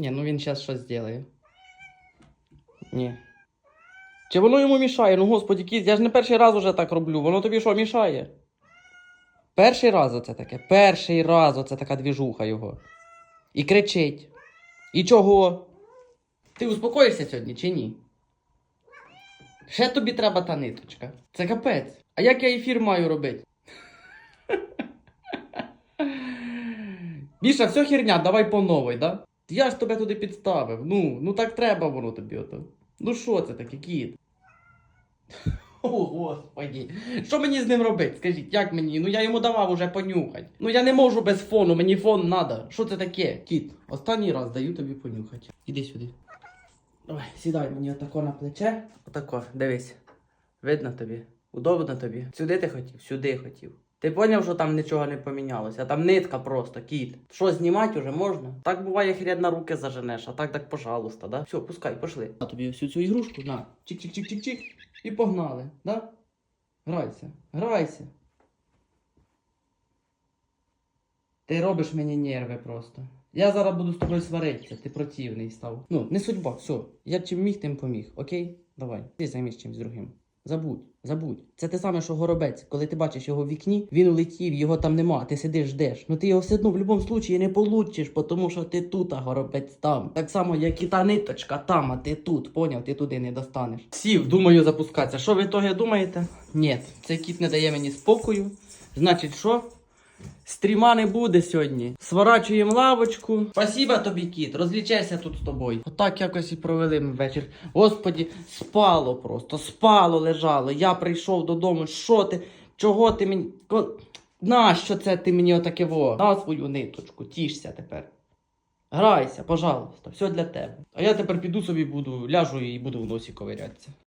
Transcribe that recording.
Ні, ну він зараз щось зробить. Ні. Чи воно йому мішає? Ну господі, кіт, я ж не перший раз уже так роблю. Воно тобі що, мішає? Перший раз оце таке. Перший раз оце така двіжуха його. І кричить. І чого? Ти успокоїшся сьогодні чи ні? Ще тобі треба та ниточка. Це капець. А як я ефір маю робити? Міша, все херня, давай по новій, да? Я ж тебе туди підставив. Ну, ну так треба воно тобі ото. Ну що це таке, кіт? О, господі. Що мені з ним робити? Скажіть, як мені? Ну я йому давав уже понюхати. Ну я не можу без фону, мені фон надо. Що це таке? Кіт, останній раз даю тобі понюхати. Іди сюди. Давай, сідай мені отако на плече. Отако, дивись. Видно тобі? Удобно тобі? Сюди ти хотів? Сюди хотів. Ти поняв, що там нічого не помінялося? Там нитка просто, кіт. Що, знімати вже можна? Так буває, на руки заженеш, а так так пожалуйста, да? Все, пускай, пошли. На тобі всю цю ігрушку, на. Чик-чик-чик-чик-чик. І погнали, да? Грайся, грайся. Ти робиш мені нерви просто. Я зараз буду з тобою сваритися, ти противний став. Ну, не судьба, все. Я чим міг, тим поміг, окей? Давай. Ти займись чимось другим. Забудь, забудь. Це те саме, що горобець. Коли ти бачиш його в вікні, він улетів, його там нема, а ти сидиш, ждеш. Ну ти його все одно в будь-якому случаї не получиш, тому що ти тут, а горобець там. Так само, як і та ниточка там, а ти тут, поняв, ти туди не достанеш. Сів, думаю, запускатися. Що ви того думаєте? Ні, цей кіт не дає мені спокою. Значить, що? Стріма не буде сьогодні. Сворачуємо лавочку. Спасіба тобі, кіт, розлічайся тут з тобою. Отак якось і провели ми вечір. Господі, спало просто, спало лежало. Я прийшов додому. Що ти? Чого ти мені. Нащо це ти мені отаке во? На свою ниточку, тішся тепер. Грайся, пожалуйста, все для тебе. А я тепер піду собі буду, ляжу і буду в носі ковирятися.